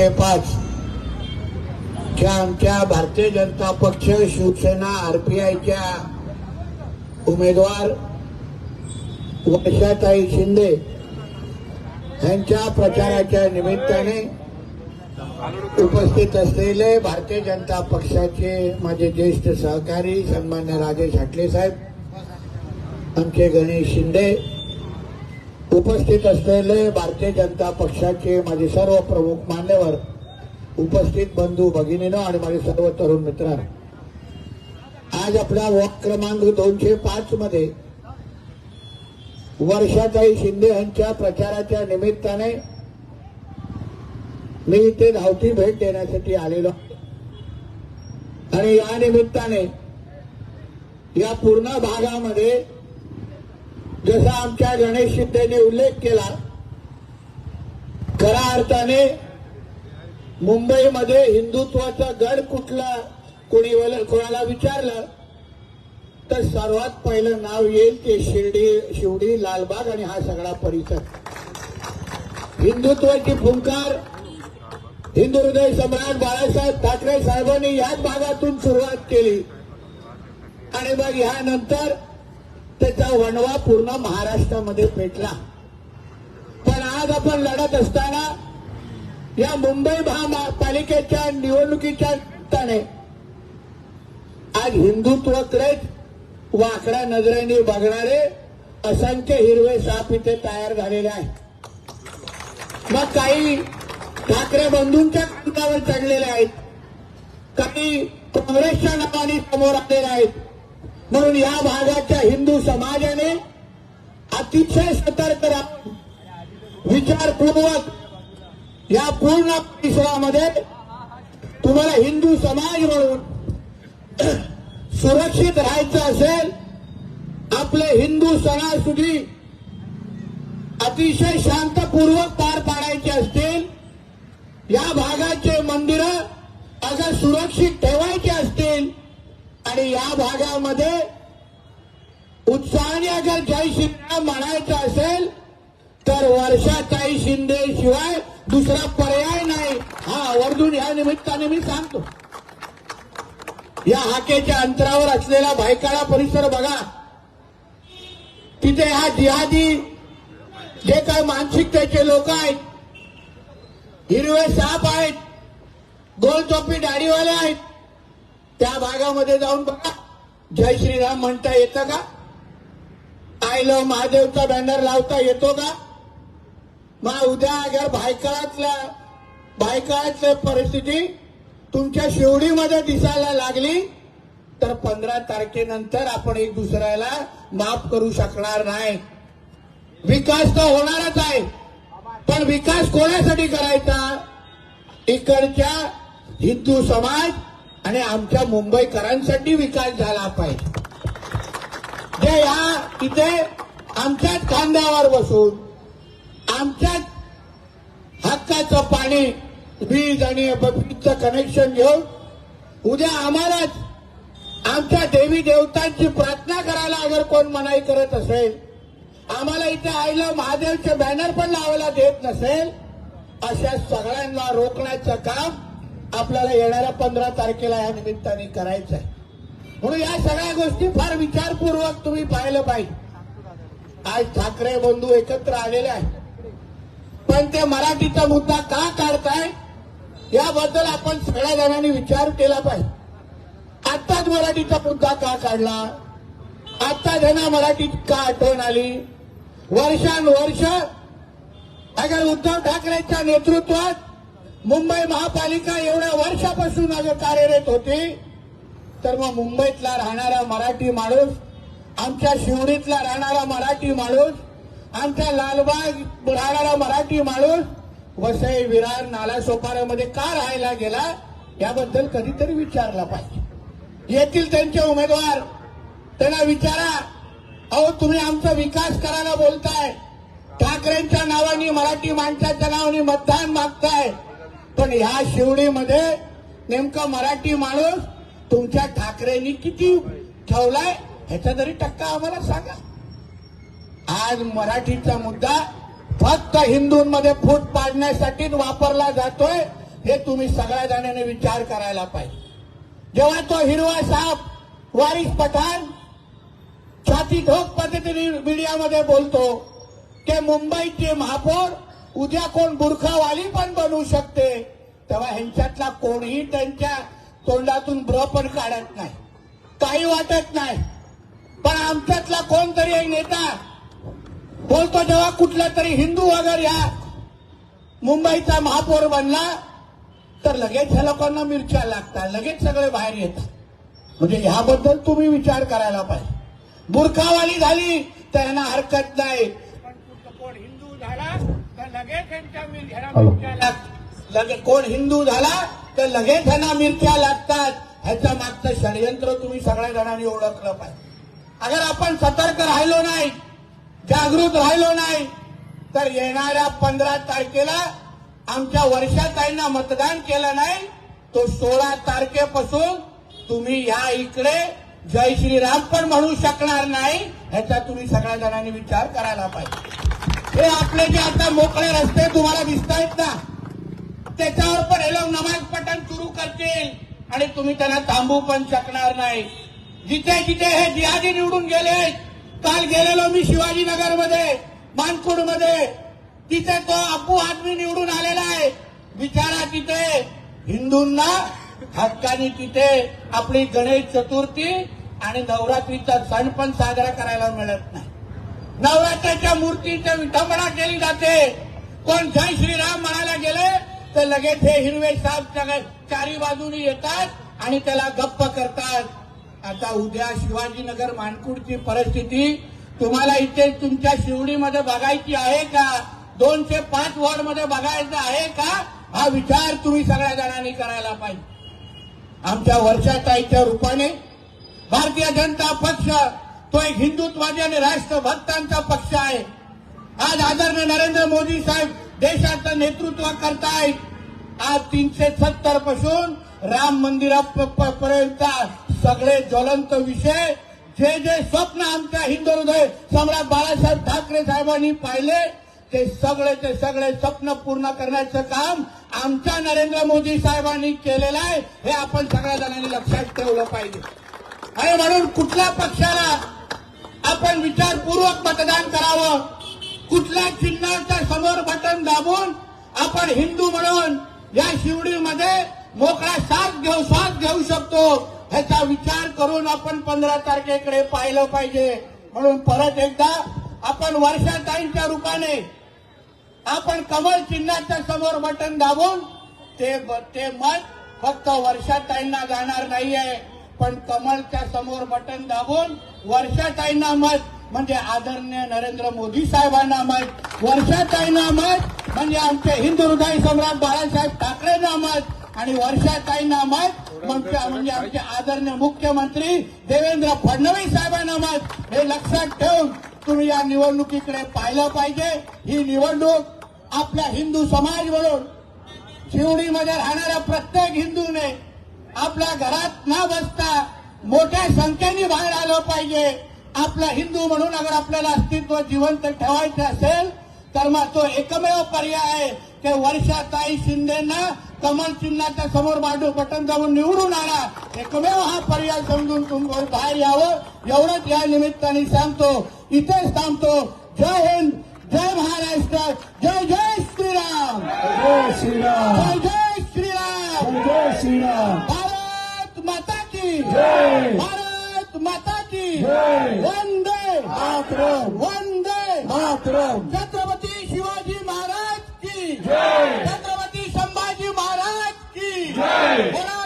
एकशे पाच च्या आमच्या भारतीय जनता पक्ष शिवसेना आरपीआयच्या उमेदवार वर्षाताई शिंदे यांच्या प्रचाराच्या निमित्ताने उपस्थित असलेले भारतीय जनता पक्षाचे माझे ज्येष्ठ सहकारी सन्मान्य राजेश हाटले साहेब आमचे गणेश शिंदे उपस्थित असलेले भारतीय जनता पक्षाचे माझे सर्व प्रमुख मान्यवर उपस्थित बंधू भगिनीनं आणि माझे सर्व तरुण मित्रांनो आज आपला वॉक क्रमांक दोनशे पाच मध्ये वर्षाताई शिंदे यांच्या प्रचाराच्या निमित्ताने मी इथे धावती भेट देण्यासाठी आलेलो आणि या निमित्ताने या पूर्ण भागामध्ये जसा आमच्या गणेश शिंदेने उल्लेख केला खऱ्या अर्थाने मुंबईमध्ये हिंदुत्वाचा गड कुठला कोणी वल- कोणाला विचारलं तर सर्वात पहिलं नाव येईल ते शिर्डी शिवडी लालबाग आणि हा सगळा परिसर. हिंदुत्वाची फुंकार हिंदू हृदय सम्राट बाळासाहेब ठाकरे साहेबांनी याच भागातून सुरुवात केली. आणि मग यानंतर त्याचा वणवा पूर्ण महाराष्ट्रामध्ये पेटला. पण आज आपण लढत असताना या मुंबई महापालिकेच्या निवडणुकीच्या निमित्ताने आज हिंदुत्वकडेच वाकड्या नजरेने बघणारे असंख्य हिरवे साप इथे तयार झालेले आहेत. मग काही ठाकरे बंधूंच्या कुटावर चढलेले आहेत. काही काँग्रेसच्या नावाने समोर आलेले आहेत. म्हणून या भागाच्या हिंदू समाजाने अतिशय सतर्क राहून विचारपूर्वक या पूर्ण परिसरामध्ये तुम्हाला हिंदू समाज म्हणून सुरक्षित राहायचं असेल आपले हिंदू सणासुदी अतिशय शांतपूर्वक पार पाडायचे असतील या भागाचे मंदिर अगर सुरक्षित ठेवायचे असतील आणि या भागामध्ये उत्साहाने अगर जय श्रीराम म्हणायचं असेल तर वर्षाताई शिंदे शिवाय दुसरा पर्याय नाही. हा आवर्जून या निमित्ताने मी सांगतो. या हाकेच्या अंतरावर असलेला भायकाळा परिसर बघा. तिथे हा जिहादी जे काय मानसिकतेचे लोक आहेत हिरवे साप आहेत गोल टोपी दाढीवाले आहेत त्या भागामध्ये जाऊन बघा. जय श्रीराम म्हणता येतं का? आय लव महादेवचा बॅनर लावता येतो का? मग उद्या अगर भायकाळातल्या भायकाळातली परिस्थिती तुमच्या शिवडीमध्ये दिसायला लागली तर पंधरा तारखेनंतर आपण एक दुसऱ्याला माफ करू शकणार नाही. विकास तर होणारच आहे पण विकास कोणासाठी करायचा? इकडच्या हिंदू समाज आणि आमच्या मुंबईकरांसाठी विकास झाला पाहिजे. जे या इथे आमच्याच खांद्यावर बसून आमच्याच हक्काचं पाणी वीज आणि बपीचं कनेक्शन घेऊन उद्या आम्हालाच आमच्या देवी देवतांची प्रार्थना करायला अगर कोण मनाई करत असेल आम्हाला इथे आईला महादेवचे बॅनर पण लावायला देत नसेल अशा सगळ्यांना रोखण्याचं काम आपल्याला येणाऱ्या पंधरा तारखेला या निमित्ताने करायचं आहे. म्हणून या सगळ्या गोष्टी फार विचारपूर्वक तुम्ही पाहिलं पाहिजे. आज ठाकरे बंधू एकत्र आलेले आहेत. पण ते मराठीचा मुद्दा का काढताय? याबद्दल आपण सगळ्या जणांनी विचार केला पाहिजे. आत्ताच मराठीचा मुद्दा का काढला? आत्ता ज्यांना मराठी का आठवण आली? वर्षानुवर्ष अगर उद्धव ठाकरेंच्या नेतृत्वात मुंबई महापालिका एवढ्या वर्षापासून अगर कार्यरत होती तर मग मुंबईतला राहणारा मराठी माणूस आमच्या शिवडीतला राहणारा मराठी माणूस आमच्या लालबाग राहणारा मराठी माणूस वसई विरार नालासोपाऱ्यामध्ये का राहायला गेला याबद्दल कधीतरी विचारला पाहिजे. येथील त्यांचे उमेदवार त्यांना विचारा अहो तुम्ही आमचा विकास करायला बोलताय. ठाकरेंच्या नावाने मराठी माणसाच्या नावाने मतदान मागताय. पण या शिवडीमध्ये नेमका मराठी माणूस तुमच्या ठाकरेंनी किती ठेवलाय ह्याचा तरी टक्का आम्हाला सांगा. आज मराठीचा मुद्दा फक्त हिंदूंमध्ये फूट पाडण्यासाठीच वापरला जातोय हे तुम्ही सगळ्या जणांनी विचार करायला पाहिजे. जेव्हा तो हिरवा साप वारिस पठाण छाती ठोक पद्धतीने मीडियामध्ये बोलतो ते मुंबईचे महापौर उद्या कोण बुरखावाली पण बनवू शकते तेव्हा ह्यांच्यातला कोणीही त्यांच्या तोंडातून ब्र पण काढत नाही. काही वाटत नाही. पण आमच्यातला कोणतरी एक नेता बोलतो जेव्हा कुठला तरी हिंदू वगैरे या मुंबईचा महापौर बनला तर लगेच ह्या लोकांना मिरच्या लागतात लगेच सगळे बाहेर येतात. म्हणजे ह्याबद्दल तुम्ही विचार करायला पाहिजे. बुरखावाली झाली तर यांना हरकत नाही पण कोण हिंदू झाला तर लगेच यांच्या. मिरच्या लाग- लगे कोण हिंदू झाला तर लगेच ह्यांना मिरच्या लागतात. ह्याच्या मागचं षडयंत्र तुम्ही सगळ्या जणांनी ओळखलं पाहिजे. अगर आपण सतर्क राहिलो नाही जागृत राहिलो नाही तर येणाऱ्या पंधरा तारखेला आमच्या वर्षाताईंना मतदान केलं नाही तो सोळा तारखेपासून तुम्ही या इकडे जय श्रीराम पण म्हणू शकणार नाही ह्याचा तुम्ही सगळ्या जणांनी विचार करायला पाहिजे. हे आपले जे आता मोकळे रस्ते तुम्हाला दिसतायत ना त्याच्यावर पण हे लोक नमाज पठण सुरू करतील आणि तुम्ही त्यांना थांबू पण शकणार नाही. जिथे जिथे हे जिहादी निवडून गेले काल गेलेलो मी शिवाजीनगरमध्ये मानपूरमध्ये. तिथे तो अब्बू आदमी निवडून आलेला आहे. बिचारा तिथे हिंदूंना हक्काने तिथे आपली गणेश चतुर्थी आणि नवरात्रीचा सण पण साजरा करायला मिळत नाही. नवरात्राच्या मूर्तीची विठंबना केली जाते. कोण जय श्रीराम म्हणायला गेले तर लगेच हे हिरवे साप चारी बाजूनी येतात आणि त्याला गप्प करतात. आता उद्या शिवाजीनगर मानकुडची परिस्थिती तुम्हाला इथे तुमच्या शिवडीमध्ये बघायची आहे का? दोनशे पाच वॉर्डमध्ये बघायचं आहे का? हा विचार तुम्ही सगळ्या जणांनी करायला पाहिजे. आमच्या वर्षाताईच्या रूपाने भारतीय जनता पक्ष तो एक हिंदुत्वादी आणि राष्ट्रभक्तांचा पक्ष आहे. आज आदरणीय नरेंद्र मोदी साहेब देशाचं नेतृत्व करतायत. आज तीनशे सत्तरपासून राम मंदिरापर्यंत सगळे ज्वलंत विषय जे जे स्वप्न आमच्या हिंदू हृदय सम्राट बाळासाहेब ठाकरे साहेबांनी पाहिले ते सगळे ते सगळे स्वप्न पूर्ण करण्याचं काम आमच्या नरेंद्र मोदी साहेबांनी केलेलं आहे. हे आपण सगळ्या जणांनी लक्षात ठेवलं पाहिजे. आणि म्हणून कुठल्या पक्षाला आपण विचारपूर्वक मतदान करावं. कुठल्या चिन्हाच्या समोर बटन दाबून आपण हिंदू म्हणून या शिवडीमध्ये मोकळा श्वास घेऊ श्वास घेऊ शकतो. ह्याचा विचार करून आपण पंधरा तारखेकडे पाहिलं पाहिजे. म्हणून परत एकदा आपण वर्षाताईंच्या रूपाने आपण कमल चिन्हाच्या समोर बटन दाबून ते ते मत फक्त वर्षाताईंना जाणार नाहीये. पण कमलच्या समोर बटन दाबून वर्षाताईंना मत म्हणजे आदरणीय नरेंद्र मोदी साहेबांना मत वर्षाताईंना मत म्हणजे आमचे हिंदू हृदय सम्राट बाळासाहेब ठाकरेंना मत आणि वर्षाताईंना मत म्हणजे आमचे आदरणीय मुख्यमंत्री देवेंद्र फडणवीस साहेबांना मत. हे लक्षात ठेवून तुम्ही या निवडणुकीकडे पाहिलं पाहिजे. ही निवडणूक आपल्या हिंदू समाज म्हणून शिवडीमध्ये राहणाऱ्या प्रत्येक हिंदूने आपल्या घरात न बसता मोठ्या संख्येने बाहेर आलं पाहिजे. आपला हिंदू म्हणून अगर आपल्याला अस्तित्व जिवंत ठेवायचं असेल तर मग तो एकमेव पर्याय आहे की वर्षाताई शिंदेना कमल चिन्हाच्या समोर बाजू बटन दाबून निवडून आणा. एकमेव हा पर्याय समजून तुम्ही बाहेर यावं. एवढंच या निमित्ताने सांगतो. इथेच थांबतो. जय हिंद जय महाराष्ट्र जय जय श्रीराम. जय श्रीराम. जय जय श्रीराम. जय श्रीराम. की भारत माता की वंदे मातरम वंदे मातरम छत्रपती शिवाजी महाराज की छत्रपती संभाजी महाराज की